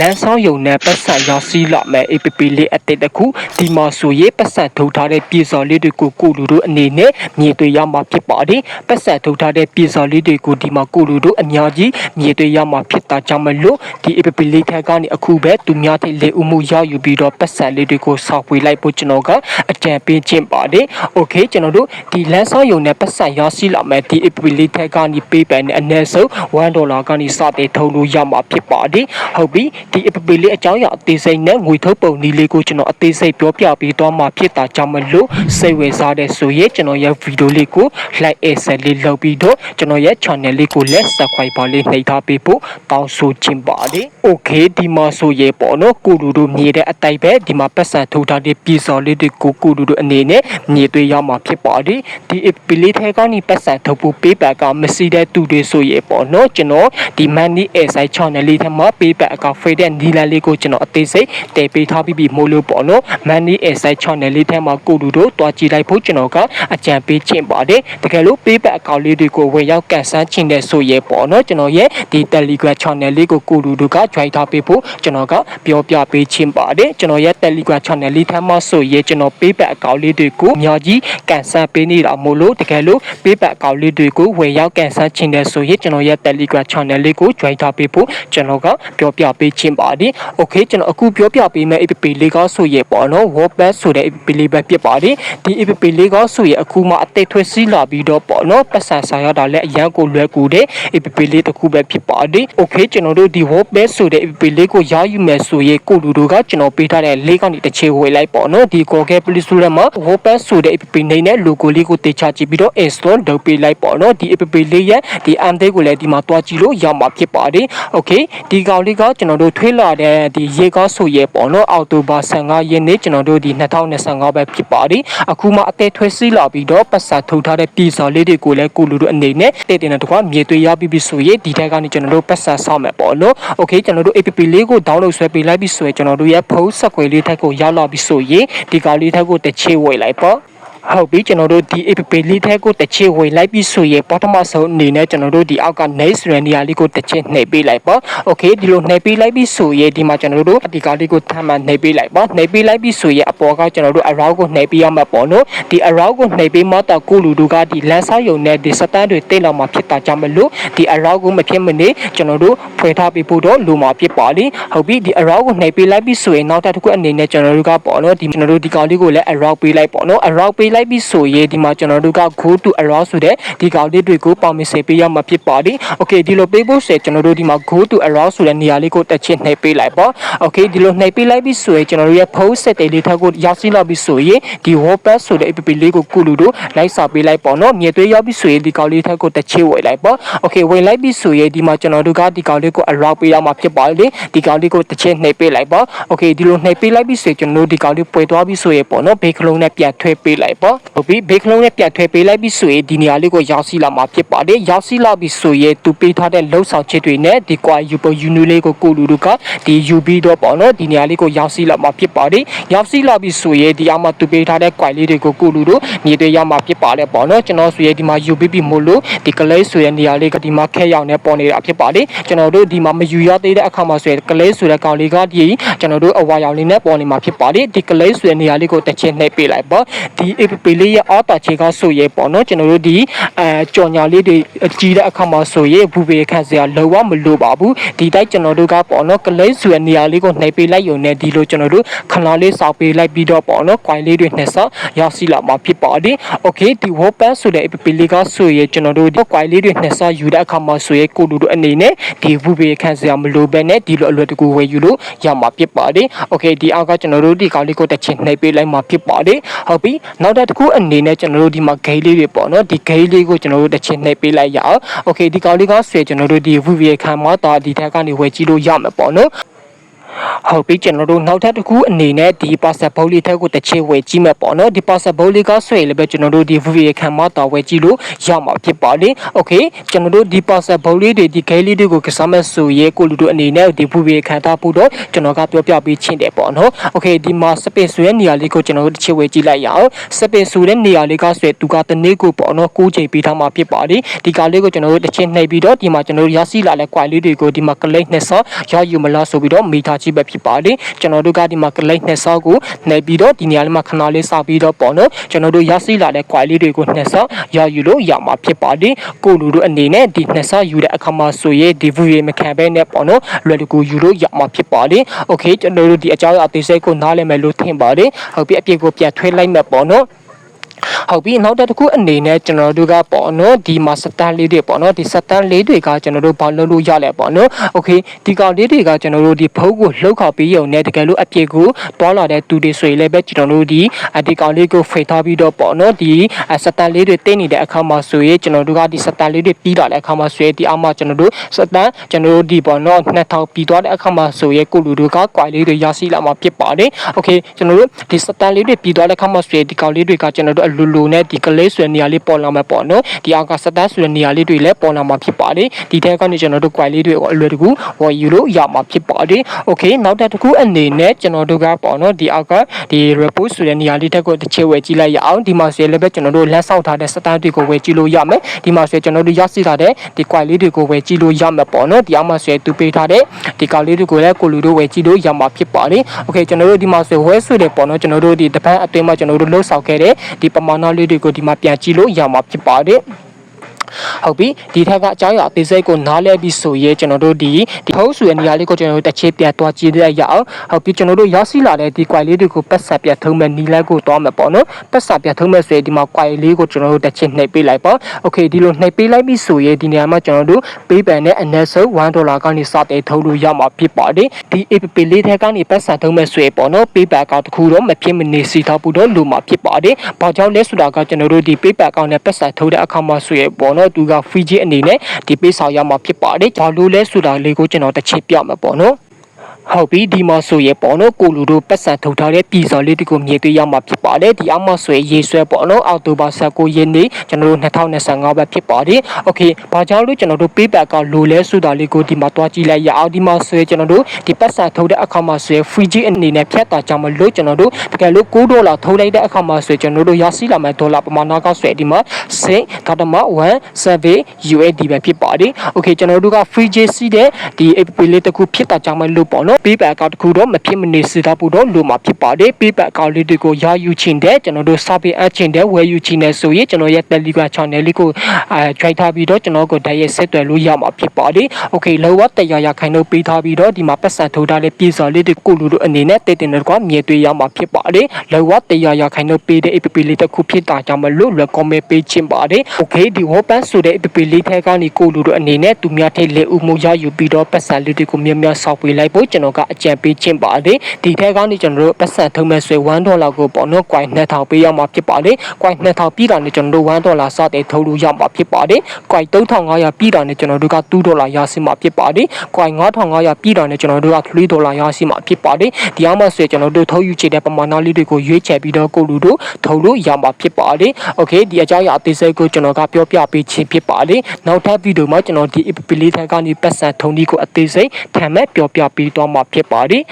လမ်းဆောင်ယုံနဲ့ပတ်စံရောက်စီးလာမဲ့ APP လေးအတစ်တစ်ခုဒီမှာဆိုရင်ပတ်စံထုတ်ထားတဲ့ပြည်စော်လေးတွေကိုကိုလူတို့အနေနဲ့မြင်တွေ့ရမှာဖြစ်ပါတယ်ပတ်စံထုတ်ထားတဲ့ပြည်စော်လေးတွေကိုဒီမှာကိုလူတို့အများကြီးမြင်တွေ့ရမှာဖြစ်တာကြောင့်မလို့ဒီ APP လေးထက်ကနေအခုပဲသူများထိလေဦးမှုရောက်ယူပြီးတော့ပတ်စံလေးတွေကိုစောက်ပွေလိုက်ဖို့ကျွန်တော်ကအကြံပေးခြင်းပါတယ်โอเคကျွန်တော်တို့ဒီလမ်းဆောင်ယုံနဲ့ပတ်စံရောက်စီးလာမဲ့ဒီ APP လေးထက်ကနေပေးပန်နဲ့အနည်းဆုံး1ဒေါ်လာကနေစတဲ့ထုတ်လို့ရမှာဖြစ်ပါတယ်ဟုတ်ပြီ ဒီ app လေးအကြောင်းအရာအသေးစိတ်နဲ့ငွေထုတ်ပုံနည်းလေးကိုကျွန်တော်အသေးစိတ်ပြောပြပေးသွားမှာဖြစ်တာကြောင့်မလို့စိတ်ဝင်စားတဲ့ဆိုရင်ကျွန်တော်ရဲ့ဗီဒီယိုလေးကို like and share လေးလုပ်ပြီးတော့ကျွန်တော်ရဲ့ channel လေးကိုလည်း subscribe ပါလေးနှိပ်ထားပေးဖို့တောင်းဆိုချင်ပါတယ်။ Okay ဒီမှာဆိုရေပေါ့နော်ကိုလူတို့မြေတဲ့အတိုက်ပဲဒီမှာပတ်စံထုတ်ထားတဲ့ပြည်စော်လေးတွေကိုကိုလူတို့အနေနဲ့မြေသွေးရမှာဖြစ်ပါတယ်။ဒီ app လေးထဲကနေပတ်စံထုတ်ဖို့ပေးပတ်ကမရှိတဲ့သူတွေဆိုရေပေါ့နော်ကျွန်တော်ဒီ money aside channel လေးထဲမှာပေးပတ်အကောင့် free တဲ့နီလာလေးကိုကျွန်တော်အသေးစိတ်တည်ပေးထားပြီးပြီမို့လို့ပေါ့နော် money aside channel လေးထဲမှာကိုလူတို့တွားကြည့်လိုက်ဖို့ကျွန်တော်ကအကြံပေးချင်ပါတယ်တကယ်လို့ပေးပတ်အကောင့်လေးတွေကိုဝင်ရောက်ကန်ဆန်းချင်တဲ့ဆိုရေပေါ့နော်ကျွန်တော်ရဲ့ဒီ telegram channel လေးကိုကိုလူတို့က join ထားပေးဖို့ကျွန်တော်ကပြောပြပေးချင်ပါတယ်ကျွန်တော်ရဲ့ telegram channel လေးထဲမှာဆိုရေကျွန်တော်ပေးပတ်အကောင့်လေးတွေကိုအများကြီးကန်ဆန်းပေးနေတာမို့လို့တကယ်လို့ပေးပတ်အကောင့်လေးတွေကိုဝင်ရောက်ကန်ဆန်းချင်တဲ့ဆိုရင်ကျွန်တော်ရဲ့ telegram channel လေးကို join ထားပေးဖို့ကျွန်တော်ကပြောပြပေးချင်ပါတယ်။ Okay ကျွန်တော်အခုပြောပြပေးမယ့် app လေးကဆိုရပေါ့နော် WordPress ဆိုတဲ့ app လေးပဲဖြစ်ပါတယ်။ဒီ app လေးကဆိုရအခုမှအသက်ထွေးစီးလာပြီးတော့ပေါ့နော်ပတ်စံဆိုင်ရတာလည်းအရန်ကိုလွယ်ကူတဲ့ app လေးတစ်ခုပဲဖြစ်ပါတယ်။ Okay ကျွန်တော်တို့ဒီ WordPress ဆိုတဲ့ app လေးကိုရယူမယ်ဆိုရင်ကိုလူတို့ကကျွန်တော်ပေးထားတဲ့လေးကနေတစ်ချေဝေလိုက်ပေါ့နော်ဒီ Google Play Store မှာ WordPress ဆိုတဲ့ app နေနဲ့ logo လေးကိုတေချာကြည့်ပြီးတော့ install လုပ်ပေးလိုက်ပေါ့နော်ဒီ app လေးရဲ့ဒီ update ကိုလည်းဒီမှာတွားကြည့်လို့ရမှာဖြစ်ပါတယ်။ Okay ဒီကောင်လေးကကျွန်တော်တို့ထွေးလာတဲ့ဒီရေကားဆိုရဲပေါ့နော်အောက်တိုဘာ15ရက်နေ့ကျွန်တော်တို့ဒီ2025ပဲဖြစ်ပါတယ်အခုမှအသေးထွေးစီးလာပြီးတော့ပတ်စာထုတ်ထားတဲ့ပြည်စာလေးတွေကိုလည်းကိုလူတို့အနေနဲ့တည်တင်တဲ့တကွာမြေသွေးရပြီးပြီဆိုရင်ဒီထက်ကနေကျွန်တော်တို့ပတ်စာဆောက်မယ်ပေါ့နော်โอเคကျွန်တော်တို့ app လေးကို download ဆွဲပေးလိုက်ပြီဆိုရင်ကျွန်တော်တို့ရဲ့ဖုန်းဆက်ကွယ်လေးထက်ကိုရောက်လာပြီဆိုရင်ဒီကောင်လေးထက်ကိုတစ်ချေဝေလိုက်ပေါ့ ဟုတ်ပြီကျွန်တော်တို့ဒီ app လေးထဲကိုတစ်ချေဝေလိုက်ပြီးဆိုရင်ပထမဆုံးအနေနဲ့ကျွန်တော်တို့ဒီအောက်က next ရန်နေရာလေးကိုတစ်ချေနှိပ်ပေးလိုက်ပေါ့ okay ဒီလိုနှိပ်ပေးလိုက်ပြီးဆိုရင်ဒီမှာကျွန်တော်တို့ဒီကားလေးကိုထပ်မံနှိပ်ပေးလိုက်ပေါ့နှိပ်ပေးလိုက်ပြီးဆိုရင်အပေါ်ကကျွန်တော်တို့ around ကိုနှိပ်ပေးရမှာပေါ့နော်ဒီ around ကိုနှိပ်ပေးမှတော့ကိုလူတို့ကဒီလမ်းဆောက်ရုံနဲ့ဒီစတန်တွေတိတ်လောက်မှဖြစ်တာကြောင့်မလို့ဒီ around ကိုမဖြစ်မနေကျွန်တော်တို့ဖွယ်ထားပေးဖို့တော့လိုမှာဖြစ်ပါလိဟုတ်ပြီဒီ around ကိုနှိပ်ပေးလိုက်ပြီးဆိုရင်နောက်တစ်ခုအနေနဲ့ကျွန်တော်တို့ကပေါ့နော်ဒီကျွန်တော်တို့ဒီကောင်လေးကိုလည်း around ပေးလိုက်ပေါ့နော် around ပေးလိုက်ပြီးဆိုရင်ဒီမှာကျွန်တော်တို့က go to around ဆိုတဲ့ဒီကောင်လေးတွေကိုပေါင်မစင်ပေးရမှာဖြစ်ပါလိ okay ဒီလိုပေးဖို့ဆိုကျွန်တော်တို့ဒီမှာ go to around ဆိုတဲ့နေရာလေးကိုတက်ချင်နှိပ်ပေးလိုက်ပေါ့ okay ဒီလိုနှိပ်ပေးလိုက်ပြီးဆိုရင်ကျွန်တော်တို့ရဲ့ post set တွေလေးထပ်ကိုရောက်စီလာပြီးဆိုရင်ဒီ wordpress ဆိုတဲ့ app လေးကိုကုလူတို့လိုက်စာပေးလိုက်ပေါ့နော်မြေသွေးရောက်ပြီးဆိုရင်ဒီကောင်လေးထပ်ကိုတက်ချေဝေလိုက်ပေါ့ okay ဝင်လိုက်ပြီးဆိုရင်ဒီမှာကျွန်တော်တို့ကဒီကောင်လေးကို around ပေးရမှာဖြစ်ပါလေဒီကောင်လေးကိုတက်ချင်နှိပ်ပေးလိုက်ပေါ့ okay ဒီလိုနှိပ်ပေးလိုက်ပြီးဆိုရင်ကျွန်တော်တို့ဒီကောင်လေးပွေသွားပြီးဆိုရင်ပေါ့နော်ဘေးကလုံးနဲ့ပြန်ထွေးပေးလိုက်ပေါ့ဟုတ်ပြီဘေးကလုံးနဲ့ပြန်ထွေးပေးလိုက်ပြီးဆိုရင်ဒီနေရာလေးကိုရောက်စီလာမှာဖြစ်ပါတယ်ရောက်စီလာပြီးဆိုရင်သူပေးထားတဲ့လှုပ်ဆောင်ချက်တွေနဲ့ဒီကွာယူပေါ်ယူနူလေးကိုကိုလူတို့ကဒီယူပြီးတော့ပေါ့နော်ဒီနေရာလေးကိုရောက်စီလာမှာဖြစ်ပါတယ်ရောက်စီလာပြီးဆိုရင်ဒီအမှသူပေးထားတဲ့ကွာလေးတွေကိုကိုလူတို့မြေတွေရမှာဖြစ်ပါတယ်ပေါ့နော်ကျွန်တော်ဆိုရင်ဒီမှာယူပြီးပြီမို့လို့ဒီကလေးဆိုရဲ့နေရာလေးကဒီမှာခဲရောက်နေပေါ်နေတာဖြစ်ပါတယ်ကျွန်တော်တို့ဒီမှာမယူရသေးတဲ့အခါမှာဆိုရင်ကလေးဆိုတဲ့ကောင်လေးကဒီကျွန်တော်တို့အဝါရောင်လေးနဲ့ပေါ်နေမှာဖြစ်ပါတယ်ဒီကလေးဆိုရဲ့နေရာလေးကိုတစ်ချက်နှိပ်ပေးလိုက်ပေါ့ဒီapp လေးရဲ့အော်တာချေကဆိုရဲပေါ့နော်ကျွန်တော်တို့ဒီအဲကြော်ညာလေးတွေကြီးတဲ့အခါမှာဆိုရင်ဘူပေခန့်စရာလောဝမလိုပါဘူးဒီတိုက်ကျွန်တော်တို့ကပေါ့နော်ကလေးဆိုရဲ့နေရာလေးကိုနှိပ်ပေးလိုက်ရုံနဲ့ဒီလိုကျွန်တော်တို့ခလာလေးစောက်ပေးလိုက်ပြီးတော့ပေါ့နော်ကွိုင်လေးတွေနှစ်ဆောက်ရောက်စီလာမှာဖြစ်ပါတယ်โอเคဒီ WordPress ဆိုတဲ့ app လေးကဆိုရင်ကျွန်တော်တို့ဒီကွိုင်လေးတွေနှစ်ဆောက်ယူတဲ့အခါမှာဆိုရင်ကိုလူတို့အနေနဲ့ဒီဘူပေခန့်စရာမလိုဘဲနဲ့ဒီလိုအလွယ်တကူဝယ်ယူလို့ရမှာဖြစ်ပါတယ်โอเคဒီအောက်ကကျွန်တော်တို့ဒီကောင်လေးကိုတစ်ချင်နှိပ်ပေးလိုက်မှာဖြစ်ပါတယ်ဟုတ်ပြီနောက် တစ်ခုအနေနဲ့ကျွန်တော်တို့ဒီမှာဂိမ်းလေးတွေပေါ့နော်ဒီဂိမ်းလေးကိုကျွန်တော်တို့တစ်ချင်နှိပ်ပေးလိုက်ရအောင်โอเคဒီကောင်လေးကဆွဲကျွန်တော်တို့ဒီ VV ခံမှာတော့ဒီထက်ကနေဝယ်ကြည့်လို့ရမှာပေါ့နော် ဟုတ်ပြီကျွန်တော်တို့နောက်ထပ်တစ်ခုအနေနဲ့ဒီ parcel ဘုတ်လေးထက်ကိုတစ်ချက်ဝယ်ကြည့်မယ်ပေါ့နော်ဒီ parcel ဘုတ်လေးကဆွဲလည်းပဲကျွန်တော်တို့ဒီ VV ခံမတော်ဝယ်ကြည့်လို့ရမှာဖြစ်ပါတယ် okay ကျွန်တော်တို့ဒီ parcel ဘုတ်လေးတွေဒီခဲလေးတွေကိုကစားမဲ့ဆိုရဲကိုလူတို့အနေနဲ့ဒီ VV ခံထားဖို့တော့ကျွန်တော်ကပြောပြပေးချင်းတယ်ပေါ့နော် okay ဒီမှာစပင်ဆွဲနေရာလေးကိုကျွန်တော်တို့တစ်ချက်ဝယ်ကြည့်လိုက်ရအောင်စပင်ဆွဲတဲ့နေရာလေးကဆွဲသူကတနေ့ကိုပေါ့နော်ကိုးချိန်ပေးထားမှာဖြစ်ပါတယ်ဒီကလေးကိုကျွန်တော်တို့တစ်ချက်နှိပ်ပြီးတော့ဒီမှာကျွန်တော်တို့ရရှိလာတဲ့ quality လေးတွေကိုဒီမှာ click နဲ့ဆော့ရယူမလားဆိုပြီးတော့မိထားကြည့်ပဲဖြစ်ပါတယ်ကျွန်တော်တို့ကဒီမှာ click နဲ့ဆော့ကိုနှိပ်ပြီးတော့ဒီနေရာလေးမှာခဏလေးစောင့်ပြီးတော့ပေါ့နော်ကျွန်တော်တို့ရရှိလာတဲ့ quality လေးတွေကိုနှက်ဆော့ရယူလို့ရမှာဖြစ်ပါတယ်ကိုလူတို့အနေနဲ့ဒီနှက်ဆော့ယူတဲ့အခါမှာဆိုရင်ဒီ view မခံဘဲနဲ့ပေါ့နော်လွယ်တကူယူလို့ရမှာဖြစ်ပါတယ်โอเคကျွန်တော်တို့ဒီအကြောင်းအသေးစိတ်ကိုနားလည်မယ်လို့ထင်ပါတယ်ဟုတ်ပြီအပြည့်ကိုပြန်ထွေးလိုက်မယ်ပေါ့နော် ဟုတ်ပြီနောက်တစ်ခုအနေနဲ့ကျွန်တော်တို့ကပေါ့နော်ဒီမှာစတန်လေးတွေပေါ့နော်ဒီစတန်လေးတွေကကျွန်တော်တို့ဘာလုပ်လို့ရလဲပေါ့နော်โอเคဒီကောင်လေးတွေကကျွန်တော်တို့ဒီဖုန်းကိုလှုပ်ခါပြီးရုံနဲ့တကယ်လို့အပြည့်ကိုတွားလာတဲ့သူတွေဆိုရင်လည်းပဲကျွန်တော်တို့ဒီဒီကောင်လေးကိုဖိတ်ထားပြီးတော့ပေါ့နော်ဒီစတန်လေးတွေတင်းနေတဲ့အခါမှာဆိုရင်ကျွန်တော်တို့ကဒီစတန်လေးတွေပြီးလာတဲ့အခါမှာဆိုရင်ဒီအမှကျွန်တော်တို့စတန်ကျွန်တော်တို့ဒီပေါ့နော်2000ပြီးသွားတဲ့အခါမှာဆိုရင်ကိုလူတို့ကကွာလေးတွေရရှိလာမှာဖြစ်ပါတယ်โอเคကျွန်တော်တို့ဒီစတန်လေးတွေပြီးသွားတဲ့အခါမှာဆိုရင်ဒီကောင်လေးတွေကကျွန်တော်တို့အလူ လိုနဲ့ဒီကလေးဆွေနေရာလေးပေါ်လာမှာပေါ့နော်ဒီအောက်ကစတတ်ဆွေနေရာလေးတွေလည်းပေါ်လာမှာဖြစ်ပါတယ်ဒီထဲကနေကျွန်တော်တို့ query လေးတွေကိုအလွယ်တကူဝယ်ယူလို့ရမှာဖြစ်ပါတယ် okay နောက်တစ်ခုအနေနဲ့ကျွန်တော်တို့ကပေါ့နော်ဒီအောက်ကဒီ report ဆိုတဲ့နေရာလေးတစ်ခုတစ်ချက်ဝယ်ကြည့်လိုက်ရအောင်ဒီမှာဆိုရင်လည်းပဲကျွန်တော်တို့လမ်းဆောက်ထားတဲ့စတတ်တွေကိုဝယ်ကြည့်လို့ရမယ်ဒီမှာဆိုရင်ကျွန်တော်တို့ရရှိထားတဲ့ဒီ query လေးတွေကိုဝယ်ကြည့်လို့ရမှာပေါ့နော်ဒီအောက်မှာဆိုရင်သူပေးထားတဲ့ဒီ query လေးတွေကိုလည်းကိုလူတို့ဝယ်ကြည့်လို့ရမှာဖြစ်ပါတယ် okay ကျွန်တော်တို့ဒီမှာဆိုရင်ဝယ်ဆွေတယ်ပေါ့နော်ကျွန်တော်တို့ဒီတပတ်အတွင်းမှာကျွန်တော်တို့လှုပ်ဆောင်ခဲ့တဲ့ဒီပမာဏလေးတွေကိုဒီမှာပြန်ကြည့်လို့ရမှာဖြစ်ပါတယ် ဟုတ်ပြီဒီထက်ကအကြောင်းအရာအသေးစိတ်ကိုနားလဲပြီးဆိုရဲကျွန်တော်တို့ဒီဒီဟုတ်ဆိုတဲ့နေရာလေးကိုကျွန်တော်တို့တစ်ချက်ပြန်သွားကြည့်ရအောင်ဟုတ်ပြီကျွန်တော်တို့ရရှိလာတဲ့ဒီ quality လေးတွေကိုပတ်ဆက်ပြတ်ထုံးမဲ့နီလိုက်ကိုသွားမယ်ပေါ့နော်ပတ်ဆက်ပြတ်ထုံးမဲ့ဆိုရင်ဒီမှာ quality လေးကိုကျွန်တော်တို့တစ်ချက်နှိပ်ပေးလိုက်ပေါ့ okay ဒီလိုနှိပ်ပေးလိုက်ပြီးဆိုရဲဒီနေရာမှာကျွန်တော်တို့ပေးပန်နဲ့အနည်းဆုံး1ဒေါ်လာကနေစတဲ့ထုတ်လို့ရမှာဖြစ်ပါတယ်ဒီ app လေးထဲကနေပတ်ဆက်ထုံးမဲ့ဆိုရင်ပေါ့နော် PayPal ကတခုတော့မဖြစ်မနေစီထားဖို့တော့လိုမှာဖြစ်ပါတယ်ဘာကြောင့်လဲဆိုတာကကျွန်တော်တို့ဒီ PayPal အကောင့်နဲ့ပတ်ဆက်ထုတ်တဲ့အခါမှာဆိုရင်ပေါ့နော်သူက free ကြီးအနေနဲ့ဒီပေးဆောင်ရမှာဖြစ်ပါတယ်။ဘာလို့လဲဆိုတာလေးကိုကျွန်တော်တစ်ချက်ပြမှာပေါ့နော်။ ဟုတ်ပြီဒီမှာဆိုရပေါ့နော်ကိုလူတို့ပတ်စံထုတ်ထားတဲ့ပြည်စော်လေးတကူမြင်တွေ့ရမှာဖြစ်ပါတယ်ဒီအမဆွဲရေးဆွဲပေါ့နော်အောက်တိုဘာ19ရက်နေ့ကျွန်တော်တို့2025ပဲဖြစ်ပါတယ်โอเคဘာကြောင့်လို့ကျွန်တော်တို့ပေးဘက်ကလိုလဲဆိုတာလေးကိုဒီမှာတွားကြည့်လိုက်ရအောင်ဒီမှာဆွဲကျွန်တော်တို့ဒီပတ်စံထုတ်တဲ့အခါမှာဆွဲ free G အနေနဲ့ဖြတ်တာကြောင့်မလို့ကျွန်တော်တို့တကယ်လို့6ဒေါ်လာထုတ်လိုက်တဲ့အခါမှာဆွဲကျွန်တော်တို့ရရှိလာမယ့်ဒေါ်လာပမာဏကဆွဲဒီမှာ6.17 USD ပဲဖြစ်ပါတယ်โอเคကျွန်တော်တို့က free G စီးတဲ့ဒီ app လေးတကူဖြစ်တာကြောင့်မလို့ပေါ့နော် ော် PayPal account တစ်ခုတော့မဖြစ်မနေစတာဖို့တော့လိုမှာဖြစ်ပါတယ် PayPal account လေးတွေကိုရယူချင်တဲ့ကျွန်တော်တို့ service အချင်းတဲ့ဝယ်ယူချင်တဲ့ဆိုရင်ကျွန်တော်ရဲ့ Telegram channel လေးကိုအဲ join ထားပြီးတော့ကျွန်တော်ကိုတိုက်ရိုက်ဆက်သွယ်လို့ရမှာဖြစ်ပါတယ် Okay လောကတရားရခိုင်လို့ပေးထားပြီးတော့ဒီမှာပတ်စံထိုးထားတဲ့ပြည်စော်လေးတွေကိုလူတို့အနေနဲ့တည်တင်တော့မြင်တွေ့ရမှာဖြစ်ပါတယ်လောကတရားရခိုင်လို့ပေးတဲ့ app လေးတစ်ခုဖြစ်တာကြောင့်မလို့ recommend ပေးချင်ပါတယ် Okay ဒီ Hopan ဆိုတဲ့ app လေးထဲကနေကိုလူတို့အနေနဲ့သူများထိလက်ဥမှုရယူပြီးတော့ပတ်စံလေးတွေကိုမြင်မြဆောက်ပေးလိုက်ဖို့ကျွန်တော်ကအကြံပေးချင်ပါတယ်ဒီထဲကနေကျွန်တော်တို့ပတ်စံထုံးမဲ့ဆွေ1ဒေါ်လာကိုပေါ့နော် coin 2000ပေးရမှာဖြစ်ပါတယ် coin 2000ပြီးတာနဲ့ကျွန်တော်တို့1ဒေါ်လာစတဲ့ထုတ်လို့ရမှာဖြစ်ပါတယ် coin 3500ပြီးတာနဲ့ကျွန်တော်တို့က2ဒေါ်လာရရှိမှာဖြစ်ပါတယ် coin 9500ပြီးတာနဲ့ကျွန်တော်တို့က3ဒေါ်လာရရှိမှာဖြစ်ပါတယ်ဒီအောင်မှဆွေကျွန်တော်တို့ထုတ်ယူချတဲ့ပမာဏလေးတွေကိုရွေးချယ်ပြီးတော့ကိုလူတို့ထုတ်လို့ရမှာဖြစ်ပါတယ်โอเคဒီအကြောင်းအရာအသေးစိတ်ကိုကျွန်တော်ကပြောပြပေးခြင်းဖြစ်ပါတယ်နောက်ထပ်ဗီဒီယိုမှာကျွန်တော်ဒီ app လေးထက်ကနေပတ်စံထုံးဒီကိုအသေးစိတ်ထမ်းမဲ့ပြောပြပေးသွား မှာဖြစ်ပါတယ်